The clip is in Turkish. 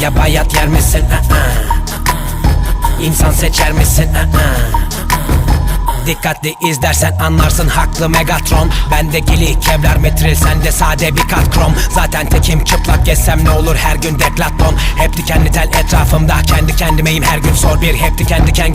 Ya bayat yer misin? İnsan seçer misin? Dikkatli izlersen anlarsın haklı Megatron. Bende gili kevlar metril sende sade bir kat krom. Zaten tekim çıplak gezsem ne olur her gün deklaton Hep dikenli tel etrafımda kendi kendimeyim her gün sor bir hep diken diken